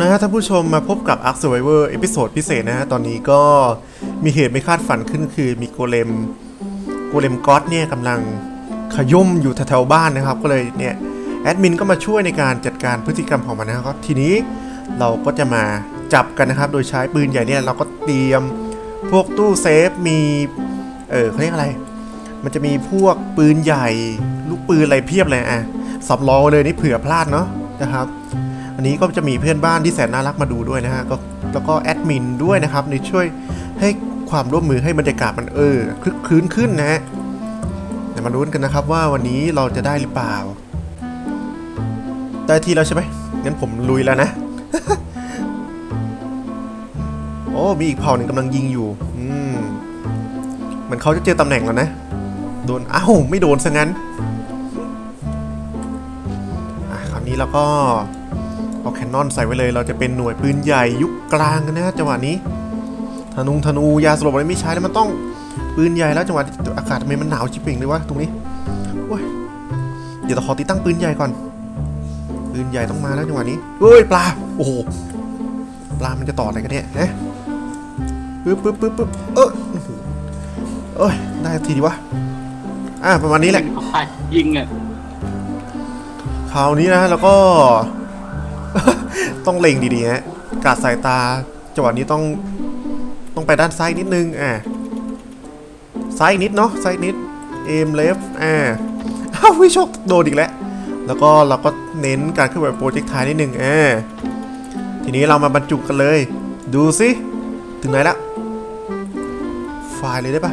ละฮะท่านผู้ชมมาพบกับ Ark Survivor เอพิโซดพิเศษนะฮะ ตอนนี้ก็มีเหตุไม่คาดฝันขึ้นคือมีโกเลม โกเลมก็อดเนี่ยกำลังขย่มอยู่แถวๆบ้านนะครับ ก็เลยเนี่ยแอดมินก็มาช่วยในการจัดการพฤติกรรมของมันนะครับ ทีนี้เราก็จะมาจับกันนะครับ โดยใช้ปืนใหญ่เนี่ยเราก็เตรียมพวกตู้เซฟมี เออเขาเรียกอะไร มันจะมีพวกปืนใหญ่ ลูกปืนอะไรเพียบเลยอะสำรองเลยนี่เผื่อพลาดเนาะนะครับ อันนี้ก็จะมีเพื่อนบ้านที่แสนน่ารักมาดูด้วยนะฮะก็แล้วก็แอดมินด้วยนะครับในช่วยให้ความร่วมมือให้บรรยากาศมันเออคลึกคลื้นขึ้นนะฮะเดี๋ยวมาลุ้นกันนะครับว่าวันนี้เราจะได้หรือเปล่า ได้ทีแล้วใช่ไหมงั้นผมลุยแล้วนะ โอ้ มีอีกเผ่าหนึ่งกำลังยิงอยู่ อืมเหมือนเขาจะเจอตำแหน่งแล้วนะ โดน อ้าว ไม่โดนซะงั้น อะ คราวนี้เราก็ เอาแคนนอนใส่ไว้เลย เราจะเป็นหน่วยปืนใหญ่ยุคกลางกันนะจังหวะนี้ธนุงธนูยาสลบอะไรไม่ใช้แล้วมันต้องปืนใหญ่แล้วจังหวะอากาศทำไมมันหนาวชิบเป่งเลยวะตรงนี้โอ้ยเดี๋ยวเราขอติดตั้งปืนใหญ่ก่อน ปืนใหญ่ต้องมาแล้วจังหวะนี้เฮ้ยปลาโอ้โหปลามันจะต่ออะไรกันเนี่ยนะปึ๊บปึ๊บปึ๊บปึ๊บเออโอ้โหเอ้ยได้ทีดีวะอะประมาณนี้แหละเอาไปยิงอะคราวนี้นะแล้วก็ ต้องเล็งดีๆฮะกาดสายตาจังหวะนี้ต้องต้องไปด้านซ้ายนิดนึงอะซ้ายนิดเนาะซ้ายนิดเอมเลฟอ่าอ้าววิชกโดนอีกแล้วแล้วก็เราก็เน้นการขึ้นแบบโปรเจกต์ทายนิดนึงอ่าทีนี้เรามาบรรจุกันเลย ดูสิถึงไหนละไฟล์เลยได้ปะ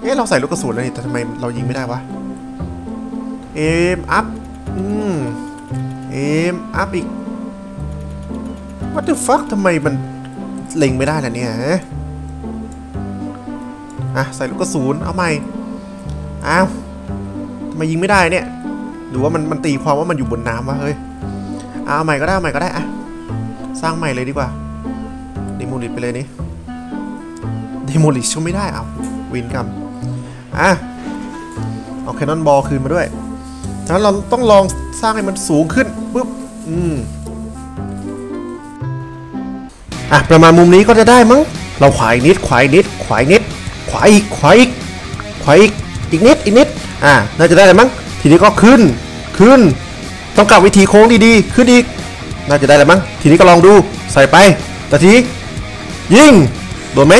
เอ๊ะเราใส่ลูกกระสุนแล้วนี่แต่ทำไมเรายิงไม่ได้วะเอมอัพอืม เอมอัพอีก What the fuck ทำไมมันเล็งไม่ได้ล่ะเนี่ยอะใส่ลูกกระสุนเอาใหม่อ้าวทำไมยิงไม่ได้เนี่ย หรือว่ามันมันตีความว่ามันอยู่บนน้ำวะเฮ้ยเอาใหม่ก็ได้เอาใหม่ก็ได้อะสร้างใหม่เลยดีกว่าด e โมลิ h ไปเลยนี่ด e โมลิ h ก็ไม่ได้เอาวินกรรมอะเอาแคนนอนบอลคืนมาด้วย ฉะนั้นเราต้องลองสร้างให้มันสูงขึ้นปุ๊บอืมอะประมาณมุมนี้ก็จะได้มั้ง เราขวาอีกนิดขวาอีกนิดขวาอีกนิด ขวายอีกขวายอีกขวายอีกอีกนิดอีกนิดอะน่าจะได้แล้วมั้งทีนี้ก็ขึ้นขึ้นต้องกลับวิธีโค้งดีๆขึ้นอีกน่าจะได้แล้วมั้งทีนี้ก็ลองดูใส่ไปแต่ทีนี้ยิงโดนไหม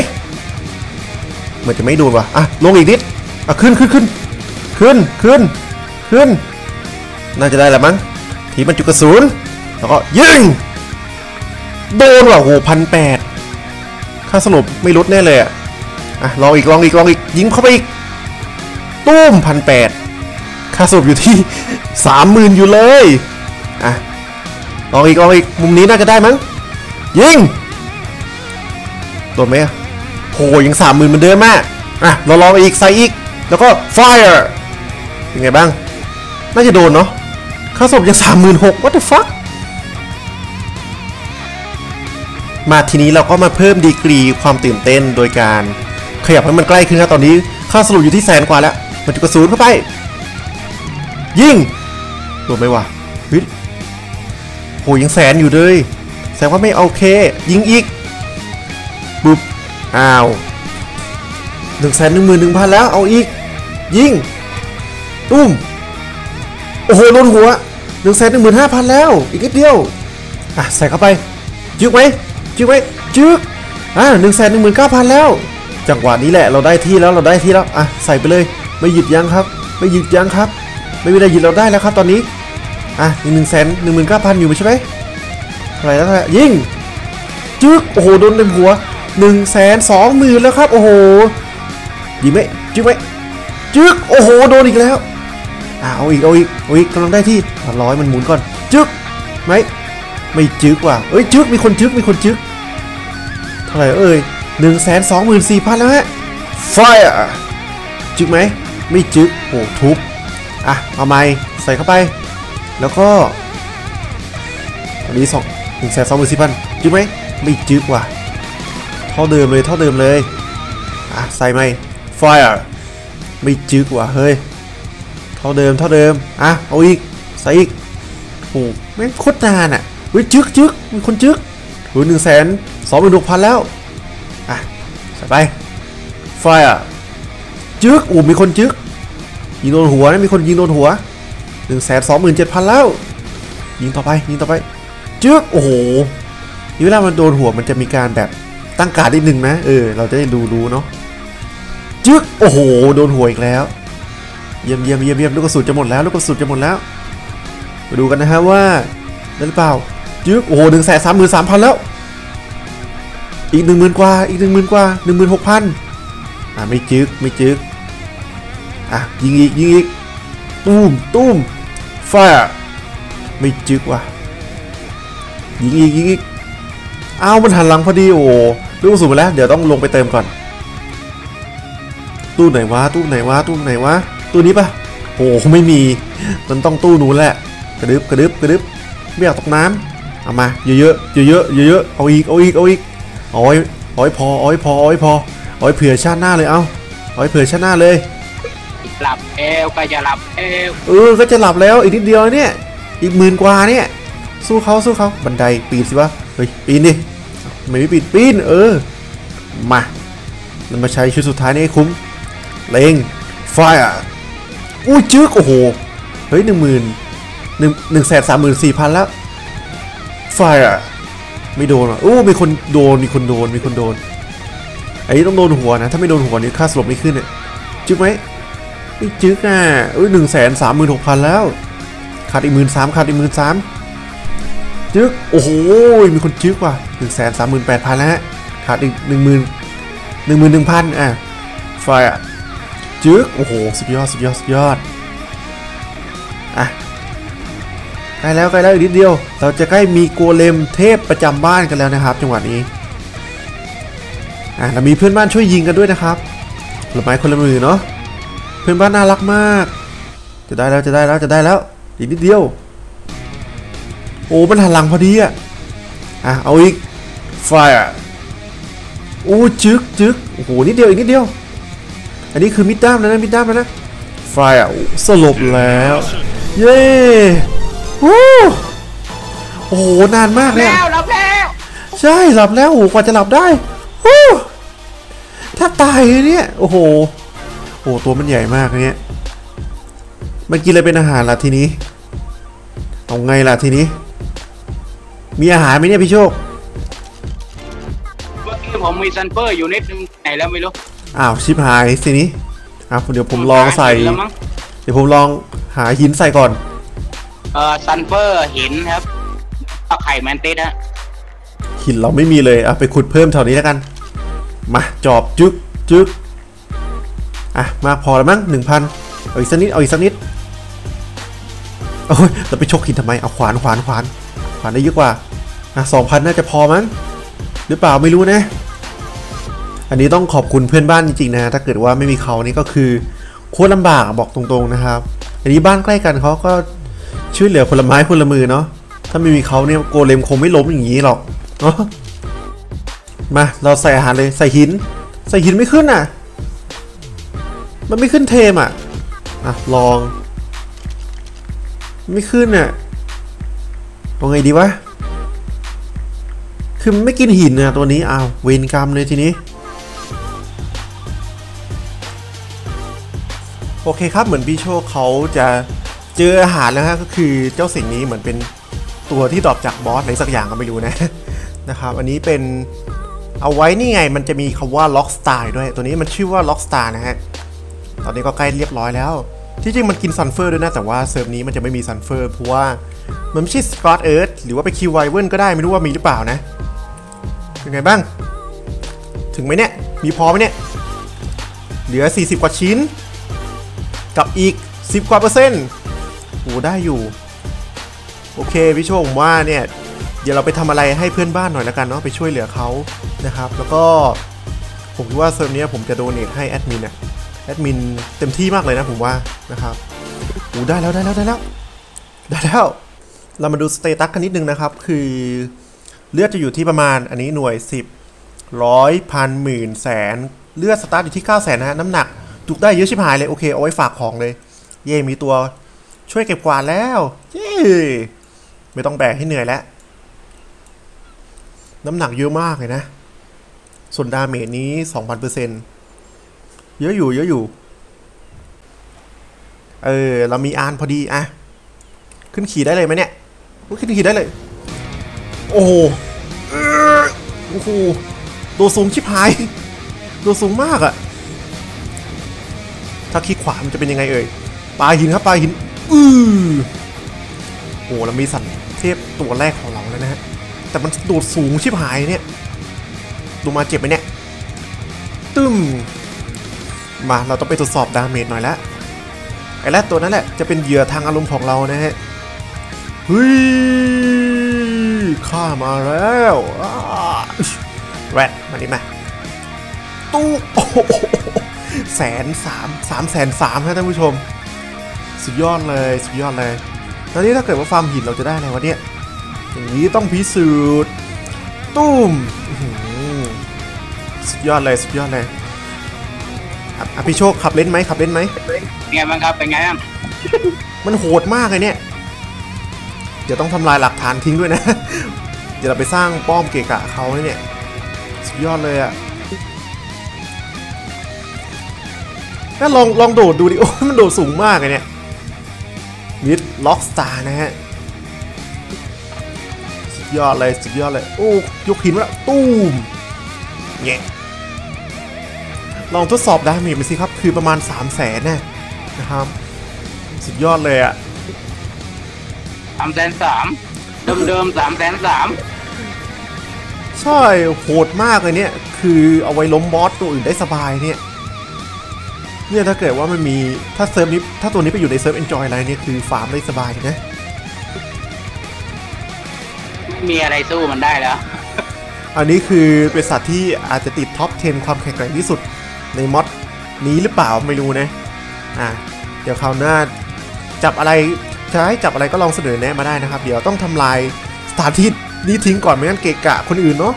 เหมือนจะไม่โดนว่ะอะลงอีกนิดอะขึ้นขึ้นขึ้นขึ้นขึ้นขึ้น น่าจะได้แล้วมั้งทีบรรจุกระสุนแล้วก็ยิงโดนว่ะโหพันแปดค่าสลบไม่ลดแน่เลยอะอะลองอีกลองอีกลองอีกยิงเข้าไปอีกตุ้มพันแปดค่าสลบอยู่ที่สามหมื่นอยู่เลยอะลองอีกลองอีกมุมนี้น่าจะได้มั้งยิงโดนไหมโหยังสามหมื่นเหมือนเดิมอะอะเราลองอีกใส่อีกแล้วก็ fire เป็นไงบ้าง น่าจะโดนเนาะ ค่าศพยังสามหมื่นหก what the fuck มาทีนี้เราก็มาเพิ่มดีกรีความตื่นเต้นโดยการขยับให้มันใกล้ขึ้นครับตอนนี้ค่าสรุปอยู่ที่แสนกว่าแล้วบรรจุกระสุนเข้าไป ยิงโดนไหมวะเฮ้ยโหยังแสนอยู่เลยแสดงว่าไม่โอเค ยิงอีกปุ๊บอ้าวหนึ่งแสนหนึ่งหมื่นหนึ่งพันแล้วเอาอีก ยิงตุ้มโอ้โหโดนหัว หนึ่งแสนหนึ่งหมื่นห้าพันแล้ว อีกนิดเดียว อะ ใส่เข้าไปจึกไหมจึกไหมจึกอะหนึ่งแสนหนึ่งหมื่นเก้าพันแล้ว จังหวะนี้แหละ เราได้ที่แล้ว เราได้ที่แล้ว อะ ใส่ไปเลย ไม่หยุดยั้งครับ ไม่หยุดยั้งครับ ไม่มีอะไรหยุดเราได้แล้วครับตอนนี้ อะหนึ่งแสนหนึ่งหมื่นเก้าพันอยู่ใช่ไหมเท่าไหร่แล้วเท่าไหร่ยิงจึกโอ้โห โดนเต็มหัวหนึ่งแสนสองหมื่นแล้วครับ โอ้โหยิงไหมจึกไหมจึกโอ้โห โดนอีกแล้ว อ่าเอาอีกเอาอีกเอาอีกกำลังได้ที่ร้อยมันหมุนก่อนจึกไหมไม่จึกว่ะเอ้ยจึกมีคนจึกมีคนจึกเท่าไหร่เอ้ยหนึ่งแสนสองหมื่นสี่พันแล้วฮะไฟร์จึกไหมไม่จึกโอ้ทุบอะเอาไม้ใส่เข้าไป แล้วก็อันนี้สองหนึ่งแสนสองหมื่นสี่พันจึกไหมไม่จึกว่ะเท่าเดิมเลยเท่าเดิมเลยอะใส่ไหมไฟร์ไม่จึกว่ะเฮ้ย เท่าเดิมเท่าเดิม อะ เอาอีก ใส่อีกโอ้แม่งโคตรนานอะเฮ้ยจึ๊กจึ๊กมีคนจึ๊กเฮ้ยหนึ่งแสนสองหมื่นหกพันแล้ว อะ ใส่ไป ไฟอะ จึ๊กอู้มีคนจึ๊กยิงโดนหัวนะมีคนยิงโดนหัวหนึ่งแสนสองหมื่นเจ็ดพันแล้ว ยิงต่อไป ยิงต่อไป จึ๊ก โอ้โหนี่เวลามันโดนหัวมันจะมีการแบบตั้งการดนิดนึงนะ เออ เราจะได้ดูรู้เนาะ จึ๊ก โอ้โห โดนหัวอีกแล้ว เยี่ยมเยี่ยมเยี่ยมเยี่ยมลูกกระสุนจะหมดแล้วลูกกระสุนจะหมดแล้วมาดูกันนะฮะว่าได้หรือเปล่ายึกโอ้โหหนึ่งแสนสามหมื่นสามพันแล้ว อีกหนึ่งหมื่นกว่าอีกหนึ่งหมื่นกว่าหนึ่งหมื่นหกพันอ่าไม่จึกไม่จึกอะยิงอีกยิงอีกตุ้มตุ้มไฟร์ไม่จึกว่ะยิงอีกยิงอีกอ้าวมันหันหลังพอดีโอ้ลูกกระสุนมาแล้ว เดี๋ยวต้องลงไปเติมก่อน ตู้ไหนวะตู้ไหนวะตู้ไหนวะ ตู้นี้ปะโอ้โหไม่มี มันต้องตู้นู้นแหละ กระดึบกระดึบกระดึบไม่อยากตกน้ำเอามาเยอะๆเยอะๆเยอะๆเอาอีกเอาอีกเอาอีกเอาไว้เอาไว้พอเอาไว้พอเอาไว้พอเอาไว้เผื่อชาติหน้าเลยเอาเอาไว้เผื่อชาติหน้าเลยหลับเอวก็จะหลับเอวเออก็จะหลับแล้วอีกนิดเดียวเนี่ยอีกหมื่นกว่าเนี่ย สู้เขาสู้เขาบันไดปีนสิวะเฮ้ยปีนดิทำไมไม่ปีนปีนเออมาเรามาใช้ชุดสุดท้ายนี่ให้คุ้มเลงไฟอะ อุ้ยจึ๊กโอ้โห เฮ้ยหนึ่งหมื่นหนึ่งหนึ่งแสนสามหมื่นสี่พันแล้วไฟอะไม่โดนอะโอ้มีคนโดนมีคนโดนมีคนโดนไอ้นี่ต้องโดนหัวนะ ถ้าไม่โดนหัวนี่ค่าสลบไม่ขึ้นเนี่ยจึ๊กไหมไม่จึ๊กอะอุ้ยหนึ่งแสนสามหมื่นหกพันแล้วขาดอีกหมื่นสามขาดอีกหมื่นสามจึ๊กโอ้โหมีคนจึ๊กว่ะหนึ่งแสนสามหมื่นแปดพันแล้วฮะขาดอีกหนึ่งหมื่นหนึ่งหมื่นหนึ่งพันอะไฟอะ จึ๊กโอ้โหสุดยอดสุดยอดสุดยอดอะใกล้แล้วใกล้แล้วอีกนิดเดียว เราจะใกล้มีโกเลมเทพประจำบ้านกันแล้วนะครับ จังหวะนี้อะเรามีเพื่อนบ้านช่วยยิงกันด้วยนะครับคนละไม้คนละมือเนาะเพื่อนบ้านน่ารักมาก จะได้แล้วจะได้แล้วจะได้แล้วอีกนิดเดียว โอ้มันหันหลังพอดีอะอะเอาอีกไฟอะโอ้จึ๊กจึ๊กโอ้โหนิดเดียวอีกนิดเดียว อันนี้คือมิดด้ามแล้วนะมิดด้ามแล้วนะไฟอะสลบแล้ว เย้วู้โอ้โหนานมากเลยแล้อะวหลับแล้ว ใช่หลับแล้วโอ้โหกว่าจะหลับได้วู้ถ้าตายเลยเนี่ย โอ้โหโอ้โหตัวมันใหญ่มากเนี่ยมันกินอะไรเป็นอาหารล่ะทีนี้เอาไงล่ะทีนี้ มีอาหารไหมเนี่ยพี่โชคเมื่อกี้ผมมีซันเฟอร์อยู่นิดนึงไหนแล้วไม่รู้ อ้าวชิบหายทีนี้อะเดี๋ยวผมลองใส่หาหินแล้วมั้งเดี๋ยวผมลองหาหินใส่ก่อน เอ่อซันเฟอร์หินครับก็ไข่แมนติสฮะหินเราไม่มีเลยอะไปขุดเพิ่มแถวนี้แล้วกัน มาจอบจึ๊กจึ๊กอะมากพอแล้วมั้งหนึ่งพันเอาอีกสักนิดเอาอีกสักนิดโอ้ยเราไปชกหินทำไมเอาขวานขวานขวานขวานได้เยอะกว่าอะสองพันน่าจะพอมั้งหรือเปล่าไม่รู้นะ อันนี้ต้องขอบคุณเพื่อนบ้านจริงๆนะถ้าเกิดว่าไม่มีเขานี่ก็คือโคตรลำบากบอกตรงๆนะครับ อันนี้บ้านใกล้กันเขาก็ช่วยเหลือคนละไม้คนละมือเนาะถ้าไม่มีเขาเนี่ยโกเลมคงไม่ล้มอย่างนี้หรอกเนาะมาเราใส่อาหารเลยใส่หิน ใส่หินไม่ขึ้นอะ มันไม่ขึ้นเทมอะอะลอง ไม่ขึ้นอะเอาไงดีวะคือไม่กินหินอะตัวนี้อ้าวเวรกรรมเลยทีนี้ โอเคครับเหมือนพี่โชเขาจะเจออาหารแล้วฮะก็คือเจ้าสิ่งนี้เหมือนเป็นตัวที่ดรอปจากบอสอะไรสักอย่างก็ไม่รู้นะนะครับอันนี้เป็นเอาไว้นี่ไงมันจะมีคำว่า Lock Star ด้วย ตัวนี้มันชื่อว่า Lock Star นะฮะตอนนี้ก็ใกล้เรียบร้อยแล้ว ที่จริงมันกินซันเฟอร์ด้วยนะ แต่ว่าเซิร์ฟนี้มันจะไม่มีซันเฟอร์เพราะว่ามันไม่ใช่สกอตเอิร์ธหรือว่าไปคิวไวเวิร์ก็ได้ไม่รู้ว่ามีหรือเปล่านะเป็นไงบ้าง ถึงไหมเนี่ย มีพอไหมเนี่ย เหลือ 40 กว่าชิ้น กับอีก 10 กว่าเปอร์เซ็นต์โอ้ได้อยู่ โอเคพี่โชคผมว่าเนี่ย เดี๋ยวเราไปทำอะไรให้เพื่อนบ้านหน่อยแล้วกันเนาะไปช่วยเหลือเขานะครับ แล้วก็ผมคิดว่าเซิร์ฟนี้ผมจะโดเนทให้แอดมินอะแอดมินเต็มที่มากเลยนะผมว่านะครับโอ้ได้แล้วได้แล้วได้แล้วได้แล้ว เรามาดูสเตตัสกันนิดนึงนะครับ คือเลือดจะอยู่ที่ประมาณอันนี้หน่วย 10ร้อยพันหมื่นแสน เลือดสตาร์ทอยู่ที่9แสนนะฮะน้ำหนัก จุกได้เยอะชิบหายเลย โอเค เอาไว้ฝากของเลย เย่มีตัวช่วยเก็บกวาดแล้ว เย่ไม่ต้องแบกให้เหนื่อยแล้ว น้ำหนักเยอะมากเลยนะ ส่วนดาเมจนี้สองพันเปอร์เซ็นเยอะอยู่ เยอะอยู่ เออ เรามีอานพอดีอะ ขึ้นขี่ได้เลยไหมเนี่ย ขึ้นขี่ได้เลย โอ้โหโอ้โหตัวสูงชิบหาย ตัวสูงมากอะ ถ้าคลิกขวามันจะเป็นยังไงเอ่ยปลาหินครับปลาหิน อือโอ้เรามีสัตว์เทพตัวแรกของเราแล้วนะฮะ แต่มันโดดสูงชิบหายเนี่ยดูมาเจ็บไหมเนี่ย ตึ้ม มาเราต้องไปตรวจสอบดาเมจหน่อยละไอ้แรกตัวนั้นแหละจะเป็นเหยื่อทางอารมณ์ของเรานะฮะ เฮ้ยข้ามาแล้วอ้าแรดมาดิมาตู้โอ้โห แสนสามสามแสนสามครับท่านผู้ชม สุดยอดเลยสุดยอดเลย ตอนนี้ถ้าเกิดว่าฟาร์มหินเราจะได้อะไรวะเนี่ยอย่างนี้ต้องพิสูจน์ตุ้มอื้อหือสุดยอดเลยสุดยอดเลยอะอะพี่โชคขับเล่นไหมขับเล่นไหมเป็นไงบ้างครับเป็นไงบ้างมันโหดมากเลยเนี่ยเดี๋ยวต้องทำลายหลักฐานทิ้งด้วยนะ เดี๋ยวเราไปสร้างป้อมเกะกะเขาเนี่ย สุดยอดเลยอะ ถ้าลองลองโดดดูดิโอ้ยมันโดดสูงมากเลยเนี่ยมิดล็อกสตาร์นะฮะสุดยอดเลยสุดยอดเลยโอ้ยกหินมาแล้วตูมเงี้ยลองทดสอบดาเมจไปสิครับ คือประมาณ 3 0 0แสนนะนะครับ สุดยอดเลยอะสามแสนสามเดิมเดิมสามแสนสามใช่โหดมากเลยเนี่ย คือเอาไว้ล้มบอสตัวอื่นได้สบายเนี่ย เนี่ยถ้าเกิดว่ามันมีถ้าเซิร์ฟนี้ถ้าตัวนี้ไปอยู่ในเซิร์ฟ Enjoy อะไรเนี่ยคือฟาร์มได้สบายนะไม่มีอะไรสู้มันได้แล้ว อันนี้คือเป็นสัตว์ที่อาจจะติดท็อป 10 ความแข็งแกร่งที่สุดในมอดนี้หรือเปล่าไม่รู้นะ อะ เดี๋ยวคราวหน้าจับอะไรจะให้จับอะไรก็ลองเสนอแนะมาได้นะครับ เดี๋ยวต้องทำลายสถานที่นี้ทิ้งก่อนไม่งั้นเกะกะคนอื่นเนาะ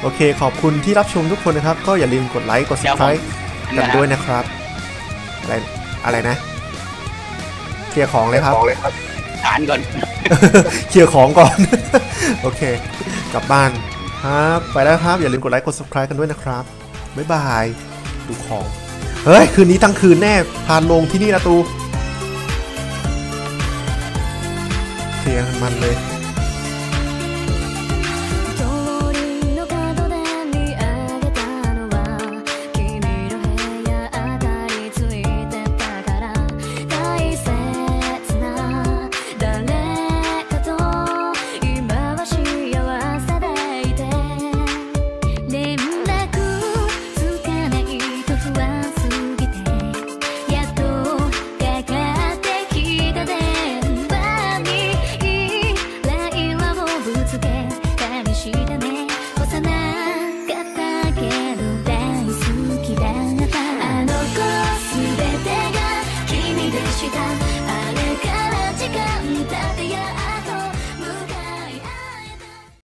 โอเคขอบคุณที่รับชมทุกคนนะครับ ก็อย่าลืมกดไลค์กดเดี๋ยวผม subscribe กันด้วยนะครับ อะไรอะไรนะ เคลียร์ของเลยครับฐานก่อน เคลียร์ของก่อน โอเค กลับบ้านครับ ไปแล้วครับ อย่าลืมกดไลค์ กด subscribe กันด้วยนะครับ บ๊ายบาย ดูของ เฮ้ย คืนนี้ทั้งคืนแน่ พานลงที่นี่นะตู เคลียร์กันมันเลย